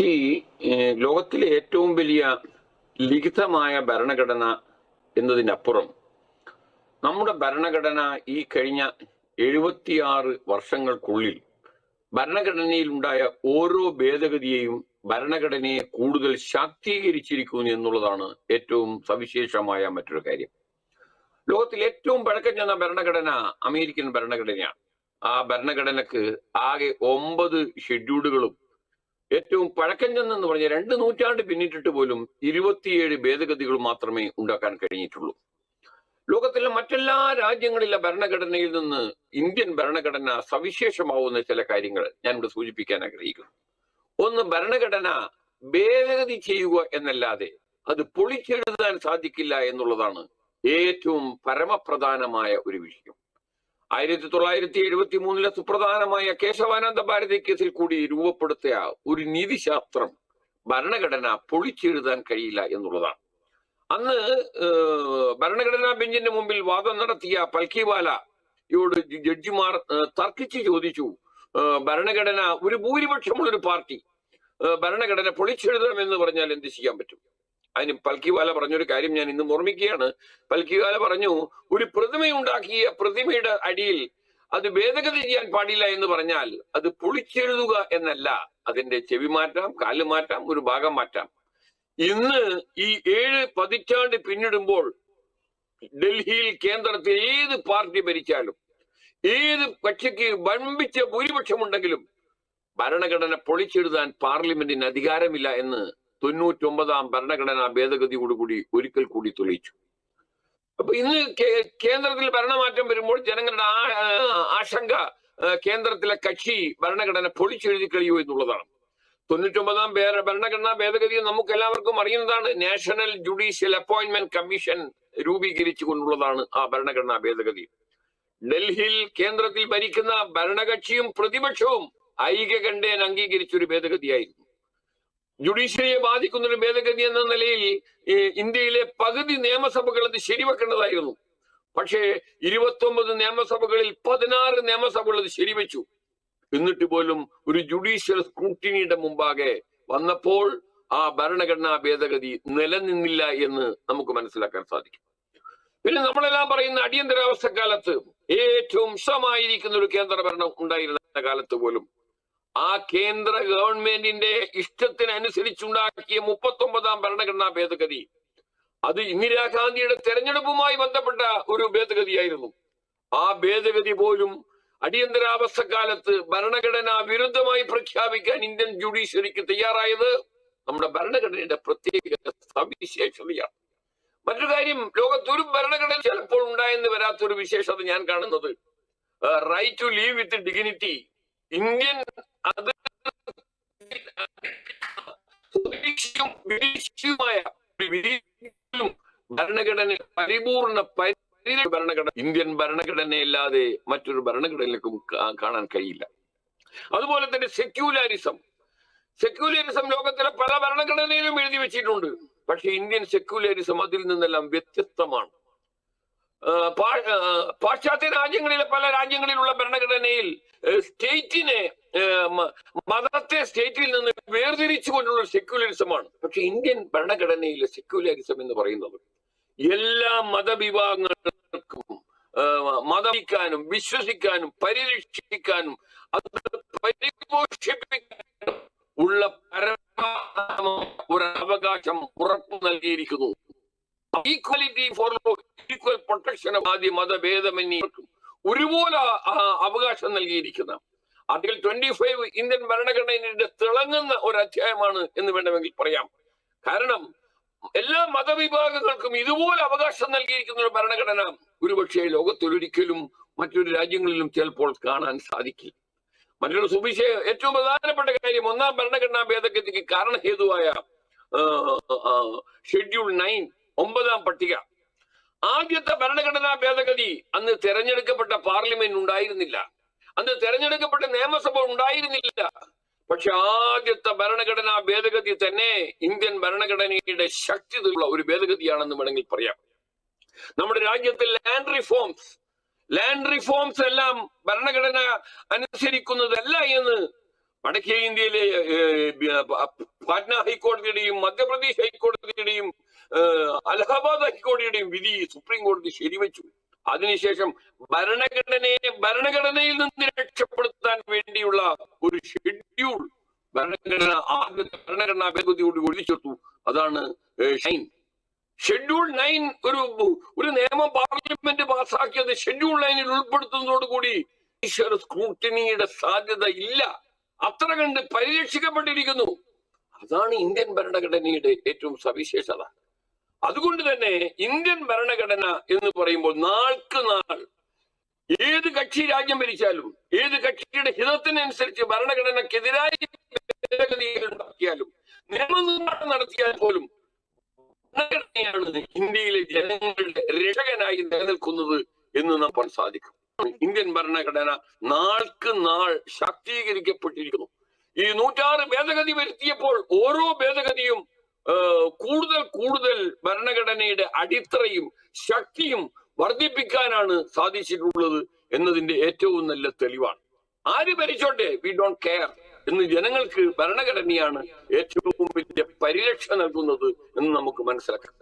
ഈ ലോകത്തിലെ ഏറ്റവും വലിയ ലിഖിതമായ ഭരണഘടന എന്നതിനപ്പുറം നമ്മുടെ ഭരണഘടന ഈ കഴിഞ്ഞ എഴുപത്തിയാറ് വർഷങ്ങൾക്കുള്ളിൽ ഭരണഘടനയിൽ ഉണ്ടായ ഓരോ ഭേദഗതിയെയും ഭരണഘടനയെ കൂടുതൽ ശാക്തീകരിച്ചിരിക്കുന്നു എന്നുള്ളതാണ് ഏറ്റവും സവിശേഷമായ മറ്റൊരു കാര്യം. ലോകത്തിൽ ഏറ്റവും പഴക്കം ചെന്ന ഭരണഘടന അമേരിക്കൻ ഭരണഘടനയാണ്. ആ ഭരണഘടനക്ക് ആകെ ഒമ്പത് ഷെഡ്യൂളുകളും ഏറ്റവും പഴക്കം ചെന്നെന്ന് പറഞ്ഞ രണ്ട് നൂറ്റാണ്ട് പിന്നിട്ടിട്ട് പോലും ഇരുപത്തിയേഴ് ഭേദഗതികൾ മാത്രമേ ഉണ്ടാക്കാൻ കഴിഞ്ഞിട്ടുള്ളൂ. ലോകത്തിലെ മറ്റെല്ലാ രാജ്യങ്ങളിലെ ഭരണഘടനയിൽ നിന്ന് ഇന്ത്യൻ ഭരണഘടന സവിശേഷമാവുന്ന ചില കാര്യങ്ങൾ ഞാനിവിടെ സൂചിപ്പിക്കാൻ ആഗ്രഹിക്കുന്നു. ഒന്ന് ഭരണഘടന ഭേദഗതി ചെയ്യുക എന്നല്ലാതെ അത് പൊളിച്ചെഴുതാൻ സാധിക്കില്ല എന്നുള്ളതാണ് ഏറ്റവും പരമപ്രധാനമായ ഒരു വിഷയം. ആയിരത്തി തൊള്ളായിരത്തി എഴുപത്തി മൂന്നിലെ സുപ്രധാനമായ കേശവാനന്ദ ഭാരതി കേസിൽ കൂടി രൂപപ്പെടുത്തിയ ഒരു നീതിശാസ്ത്രം ഭരണഘടന പൊളിച്ചെഴുതാൻ കഴിയില്ല എന്നുള്ളതാണ്. അന്ന് ഭരണഘടനാ ബെഞ്ചിന്റെ മുമ്പിൽ വാദം നടത്തിയ പൽക്കിവാല യോട് ജഡ്ജിമാർ തർക്കിച്ച് ചോദിച്ചു ഭരണഘടന ഒരു ഭൂരിപക്ഷമുള്ളൊരു പാർട്ടി ഭരണഘടന പൊളിച്ചെഴുതണമെന്ന് പറഞ്ഞാൽ എന്ത് ചെയ്യാൻ പറ്റും? അതിന് പൽക്കിവാല പറഞ്ഞൊരു കാര്യം ഞാൻ ഇന്ന് ഓർമ്മിക്കുകയാണ്. പൽക്കിവാല പറഞ്ഞു ഒരു പ്രതിമയുണ്ടാക്കിയ പ്രതിമയുടെ അടിയിൽ അത് ഭേദഗതി ചെയ്യാൻ പാടില്ല എന്ന് പറഞ്ഞാൽ അത് പൊളിച്ചെഴുതുക എന്നല്ല. അതിന്റെ ചെവി മാറ്റാം കാൽ മാറ്റാം ഒരു ഭാഗം മാറ്റാം. ഇന്ന് ഈ ഏഴ് പതിറ്റാണ്ട് പിന്നിടുമ്പോൾ ഡൽഹിയിൽ കേന്ദ്രത്തിൽ ഏത് പാർട്ടി ഭരിച്ചാലും ഏത് കക്ഷിക്ക് വമ്പിച്ച ഭൂരിപക്ഷമുണ്ടെങ്കിലും ഭരണഘടന പൊളിച്ചെഴുതാൻ പാർലമെന്റിന് അധികാരമില്ല എന്ന് തൊണ്ണൂറ്റൊമ്പതാം ഭരണഘടനാ ഭേദഗതിയോടുകൂടി ഒരിക്കൽ കൂടി തെളിയിച്ചു. അപ്പൊ ഇന്ന് കേന്ദ്രത്തിൽ ഭരണമാറ്റം വരുമ്പോൾ ജനങ്ങളുടെ ആശങ്ക കേന്ദ്രത്തിലെ കക്ഷി ഭരണഘടന പൊളിച്ചെഴുതി കഴിയൂ എന്നുള്ളതാണ്. തൊണ്ണൂറ്റൊമ്പതാം ഭരണഘടനാ ഭേദഗതി നമുക്ക് എല്ലാവർക്കും അറിയുന്നതാണ്. നാഷണൽ ജുഡീഷ്യൽ അപ്പോയിന്റ്മെന്റ് കമ്മീഷൻ രൂപീകരിച്ചു കൊണ്ടുള്ളതാണ് ആ ഭരണഘടനാ ഭേദഗതി. ഡൽഹിയിൽ കേന്ദ്രത്തിൽ ഭരിക്കുന്ന ഭരണകക്ഷിയും പ്രതിപക്ഷവും ഐകകണ്ഠേൻ അംഗീകരിച്ചൊരു ഭേദഗതിയായിരുന്നു. ജുഡീഷ്യറിയെ ബാധിക്കുന്ന ഒരു ഭേദഗതി എന്ന നിലയിൽ ഇന്ത്യയിലെ പകുതി നിയമസഭകൾ അത് ശരിവെക്കേണ്ടതായിരുന്നു. പക്ഷേ ഇരുപത്തൊമ്പത് നിയമസഭകളിൽ പതിനാറ് നിയമസഭകൾ അത് ശരിവെച്ചു. എന്നിട്ട് പോലും ഒരു ജുഡീഷ്യൽ സ്ക്രൂട്ടിനിയുടെ മുമ്പാകെ വന്നപ്പോൾ ആ ഭരണഘടനാ ഭേദഗതി നിലനിന്നില്ല എന്ന് നമുക്ക് മനസ്സിലാക്കാൻ സാധിക്കും. പിന്നെ നമ്മളെല്ലാം പറയുന്ന അടിയന്തരാവസ്ഥ കാലത്ത് ഏറ്റവും ഉഷമായിരിക്കുന്ന ഒരു കേന്ദ്ര ഭരണം ഉണ്ടായിരുന്ന കാലത്ത് പോലും ആ കേന്ദ്ര ഗവൺമെന്റിന്റെ ഇഷ്ടത്തിനനുസരിച്ചുണ്ടാക്കിയ മുപ്പത്തൊമ്പതാം ഭരണഘടനാ ഭേദഗതി. അത് ഇന്ദിരാഗാന്ധിയുടെ തെരഞ്ഞെടുപ്പുമായി ബന്ധപ്പെട്ട ഒരു ഭേദഗതിയായിരുന്നു. ആ ഭേദഗതി പോലും അടിയന്തരാവസ്ഥ കാലത്ത് ഭരണഘടനാ വിരുദ്ധമായി പ്രഖ്യാപിക്കാൻ ഇന്ത്യൻ ജുഡീഷ്യറിക്ക് തയ്യാറായത് നമ്മുടെ ഭരണഘടനയുടെ പ്രത്യേക സവിശേഷതയാണ്. മറ്റൊരു കാര്യം ലോകത്തൊരു ഭരണഘടന ചിലപ്പോൾ ഉണ്ടായെന്ന് വരാത്തൊരു വിശേഷത ഞാൻ കാണുന്നത്. Right to leave with dignity Indian അത് ഭരണഘടന പരിപൂർണ പരി ഭരണഘടന ഇന്ത്യൻ ഭരണഘടനയല്ലാതെ മറ്റൊരു ഭരണഘടനയിലേക്കും കാണാൻ കഴിയില്ല. അതുപോലെ തന്നെ സെക്യുലാരിസം. സെക്യുലറിസം ലോകത്തിലെ പല ഭരണഘടനയിലും എഴുതി വെച്ചിട്ടുണ്ട്. പക്ഷെ ഇന്ത്യൻ സെക്യുലറിസം അതിൽ നിന്നെല്ലാം വ്യത്യസ്തമാണ്. പാശ്ചാത്യ രാജ്യങ്ങളിലെ പല രാജ്യങ്ങളിലുള്ള ഭരണഘടനയിൽ സ്റ്റേറ്റിനെ മതത്തെ സ്റ്റേറ്റിൽ നിന്ന് വേർതിരിച്ചുകൊണ്ടുള്ള സെക്യുലറിസമാണ്. പക്ഷെ ഇന്ത്യൻ ഭരണഘടനയിലെ സെക്യുലറിസം എന്ന് പറയുന്നത് എല്ലാ മതവിഭാഗങ്ങൾക്കും മതിക്കാനും വിശ്വസിക്കാനും പരിരക്ഷിക്കാനും അത് പരിപോഷിപ്പിക്കാനും ഉള്ള പരമാവകാശം ഉറപ്പു നൽകിയിരിക്കുന്നു. ഈക്വാലിറ്റി ഫോർ ഈക്വൽ പ്രൊട്ടക്ഷൻ ആദ്യ മതഭേദമന്യേ ഒരുപോലെ അവകാശം നൽകിയിരിക്കുന്ന. ആർട്ടിക്കൽ ട്വന്റി ഫൈവ് ഇന്ത്യൻ ഭരണഘടനയുടെ തിളങ്ങുന്ന ഒരു അധ്യായമാണ് എന്ന് വേണമെങ്കിൽ പറയാം. കാരണം എല്ലാ മതവിഭാഗങ്ങൾക്കും ഇതുപോലെ അവകാശം നൽകിയിരിക്കുന്ന ഒരു ഭരണഘടന ഒരുപക്ഷെ ലോകത്തിലൊരിക്കലും മറ്റൊരു രാജ്യങ്ങളിലും ചിലപ്പോൾ കാണാൻ സാധിക്കില്ല. മറ്റൊരു സുവിശേ ഏറ്റവും പ്രധാനപ്പെട്ട കാര്യം ഒന്നാം ഭരണഘടനാ ഭേദഗതിക്ക് കാരണഹേതുവായ ഷെഡ്യൂൾ നയൻ ഒമ്പതാം പട്ടിക. ആദ്യത്തെ ഭരണഘടനാ ഭേദഗതി അന്ന് തെരഞ്ഞെടുക്കപ്പെട്ട പാർലമെന്റ് ഉണ്ടായിരുന്നില്ല. അന്ന് തെരഞ്ഞെടുക്കപ്പെട്ട നിയമസഭ ഉണ്ടായിരുന്നില്ല. പക്ഷെ ആദ്യത്തെ ഭരണഘടനാ ഭേദഗതി തന്നെ ഇന്ത്യൻ ഭരണഘടനയുടെ ശക്തിയുള്ള ഒരു ഭേദഗതിയാണെന്ന് വേണമെങ്കിൽ പറയാം. നമ്മുടെ രാജ്യത്തെ ലാൻഡ് റിഫോംസ് ലാൻഡ് റിഫോംസ് എല്ലാം ഭരണഘടന അനുസരിക്കുന്നതല്ല എന്ന് വടക്കേ ഇന്ത്യയിലെ പാറ്റ്ന ഹൈക്കോടതിയുടെയും മധ്യപ്രദേശ് ഹൈക്കോടതിയുടെയും അലഹബാദ് ഹൈക്കോടതിയുടെയും വിധി സുപ്രീം കോടതി ശരിവെച്ചു. അതിനുശേഷം ഭരണഘടനയെ ഭരണഘടനയിൽ നിന്ന് രക്ഷപ്പെടുത്താൻ വേണ്ടിയുള്ള ഒരു ഷെഡ്യൂൾ ഭരണഘടന ആദ്യത്തെ ഭരണഘടനാ ഭേദഗതിയോട് ഒഴിച്ചെടുത്തു അതാണ് ഷൈൻ. ഷെഡ്യൂൾ നയൻ ഒരു ഒരു നിയമം പാർലമെന്റ് പാസ്സാക്കിയത് ഷെഡ്യൂൾ നയനിൽ ഉൾപ്പെടുത്തുന്നതോടുകൂടി ഈശ്വര സ്ക്രൂട്ടിനിയുടെ സാധ്യത ഇല്ല. അത്ര കണ്ട് പരിരക്ഷിക്കപ്പെട്ടിരിക്കുന്നു. അതാണ് ഇന്ത്യൻ ഭരണഘടനയുടെ ഏറ്റവും സവിശേഷത. അതുകൊണ്ട് തന്നെ ഇന്ത്യൻ ഭരണഘടന എന്ന് പറയുമ്പോൾ നാൾക്ക് നാൾ ഏത് കക്ഷി രാജ്യം ഭരിച്ചാലും ഏത് കക്ഷിയുടെ ഹിതത്തിനനുസരിച്ച് ഭരണഘടനക്കെതിരായി ഉണ്ടാക്കിയാലും നിയമനിർമ്മാണം നടത്തിയാൽ പോലും ഭരണഘടനയാണ് ഇന്ത്യയിലെ ജനങ്ങളുടെ രക്ഷകനായി നിലനിൽക്കുന്നത് എന്ന് നമുക്ക് സാധിക്കും. ഇന്ത്യൻ ഭരണഘടന നാൾക്ക് നാൾ ശാക്തീകരിക്കപ്പെട്ടിരിക്കുന്നു. ഈ നൂറ്റാറ് ഭേദഗതി വരുത്തിയപ്പോൾ ഓരോ ഭേദഗതിയും കൂടുതൽ കൂടുതൽ ഭരണഘടനയുടെ അടിത്തറയും ശക്തിയും വർദ്ധിപ്പിക്കാനാണ് സാധിച്ചിട്ടുള്ളത് എന്നതിന്റെ ഏറ്റവും നല്ല തെളിവാണ്. ആര് ഭരിച്ചോട്ടെ? വി ഡോണ്ട് കെയർ എന്ന് ജനങ്ങൾക്ക് ഭരണഘടനയാണ് ഏറ്റവും വലിയ പരിരക്ഷ നൽകുന്നത് എന്ന് നമുക്ക് മനസ്സിലാക്കാം.